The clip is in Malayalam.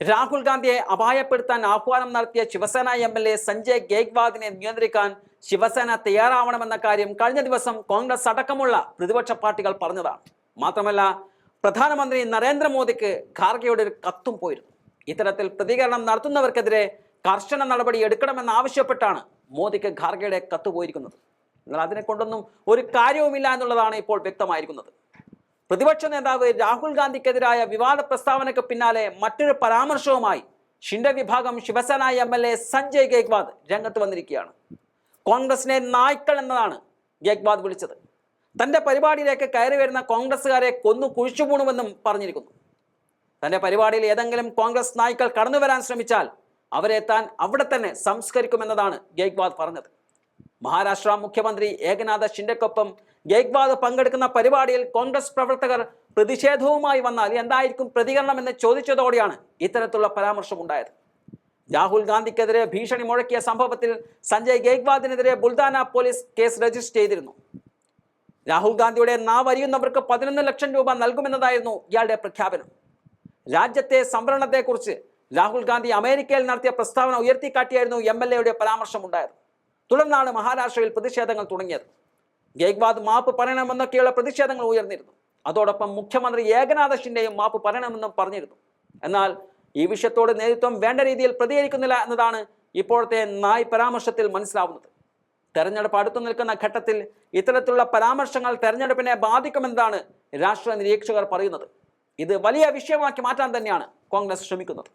രാഹുൽ ഗാന്ധിയെ അപായപ്പെടുത്താൻ ആഹ്വാനം നടത്തിയ Shiv Sena M L A Sanjay ഗേഗ്വാദിനെ നിയന്ത്രിക്കാൻ ശിവസേന തയ്യാറാവണമെന്ന കാര്യം കഴിഞ്ഞ ദിവസം കോൺഗ്രസ് അടക്കമുള്ള പ്രതിപക്ഷ പാർട്ടികൾ പറഞ്ഞതാണ്. മാത്രമല്ല പ്രധാനമന്ത്രി നരേന്ദ്രമോദിക്ക് ഖാർഗെയുടെ ഒരു കത്തും പോയിരുന്നു. ഇത്തരത്തിൽ പ്രതികരണം നടത്തുന്നവർക്കെതിരെ കർശന നടപടി എടുക്കണമെന്ന് ആവശ്യപ്പെട്ടാണ് മോദിക്ക് ഖാർഗെയുടെ കത്ത് പോയിരിക്കുന്നത്. എന്നാൽ അതിനെ കൊണ്ടൊന്നും ഒരു കാര്യവുമില്ല എന്നുള്ളതാണ് ഇപ്പോൾ വ്യക്തമായിരിക്കുന്നത്. പ്രതിപക്ഷ നേതാവ് രാഹുൽ ഗാന്ധിക്കെതിരായ വിവാദ പ്രസ്താവനയ്ക്ക് പിന്നാലെ മറ്റൊരു പരാമർശവുമായി ഷിൻഡെ വിഭാഗം Shiv Sena M L A Sanjay Gaikwad രംഗത്ത് വന്നിരിക്കുകയാണ്. കോൺഗ്രസിനെ നായ്ക്കൾ എന്നതാണ് ഗേഗ്വാദ് വിളിച്ചത്. തന്റെ പരിപാടിയിലേക്ക് കയറി വരുന്ന കോൺഗ്രസ്സുകാരെ കൊന്നു കുഴിച്ചുപൂണുമെന്നും പറഞ്ഞിരിക്കുന്നു. തന്റെ പരിപാടിയിൽ ഏതെങ്കിലും കോൺഗ്രസ് നായ്ക്കൾ കടന്നു വരാൻ ശ്രമിച്ചാൽ അവരെ താൻ അവിടെ തന്നെ സംസ്കരിക്കുമെന്നതാണ് ഗേഗ്വാദ് പറഞ്ഞത്. മഹാരാഷ്ട്ര മുഖ്യമന്ത്രി ഏകനാഥ ഷിൻഡെക്കൊപ്പം ഗേഗ്വാദ് പങ്കെടുക്കുന്ന പരിപാടിയിൽ കോൺഗ്രസ് പ്രവർത്തകർ പ്രതിഷേധവുമായി വന്നാൽ എന്തായിരിക്കും പ്രതികരണം എന്ന് ചോദിച്ചതോടെയാണ് ഇത്തരത്തിലുള്ള പരാമർശം ഉണ്ടായത് രാഹുൽ ഗാന്ധിക്കെതിരെ ഭീഷണി മുഴക്കിയ സംഭവത്തിൽ സഞ്ജയ് ഗേഗ്വാദിനെതിരെ ബുൽദാന പോലീസ് കേസ് രജിസ്റ്റർ ചെയ്തിരുന്നു. രാഹുൽ ഗാന്ധിയുടെ നാവരിയുന്നവർക്ക് പതിനൊന്ന് ലക്ഷം രൂപ നൽകുമെന്നതായിരുന്നു ഇയാളുടെ പ്രഖ്യാപനം. രാജ്യത്തെ സംവരണത്തെക്കുറിച്ച് രാഹുൽ ഗാന്ധി അമേരിക്കയിൽ നടത്തിയ പ്രസ്താവന ഉയർത്തിക്കാട്ടിയായിരുന്നു എം എൽ എയുടെ പരാമർശമുണ്ടായത്. തുടർന്നാണ് മഹാരാഷ്ട്രയിൽ പ്രതിഷേധങ്ങൾ തുടങ്ങിയത്. ഗേഗ്വാദ് മാപ്പ് പറയണമെന്നൊക്കെയുള്ള പ്രതിഷേധങ്ങൾ ഉയർന്നിരുന്നു. അതോടൊപ്പം മുഖ്യമന്ത്രി ഏകനാഥ ഷിൻഡെയും മാപ്പ് പറയണമെന്നും പറഞ്ഞിരുന്നു. എന്നാൽ ഈ വിഷയത്തോട് നേതൃത്വം വേണ്ട രീതിയിൽ പ്രതികരിക്കുന്നില്ല എന്നതാണ് ഇപ്പോഴത്തെ നായ് പരാമർശത്തിൽ മനസ്സിലാവുന്നത്. തെരഞ്ഞെടുപ്പ് അടുത്തു നിൽക്കുന്ന ഘട്ടത്തിൽ ഇത്തരത്തിലുള്ള പരാമർശങ്ങൾ തെരഞ്ഞെടുപ്പിനെ ബാധിക്കുമെന്നതാണ് രാഷ്ട്രീയ നിരീക്ഷകർ പറയുന്നത്. ഇത് വലിയ വിഷയമാക്കി മാറ്റാൻ തന്നെയാണ് കോൺഗ്രസ് ശ്രമിക്കുന്നത്.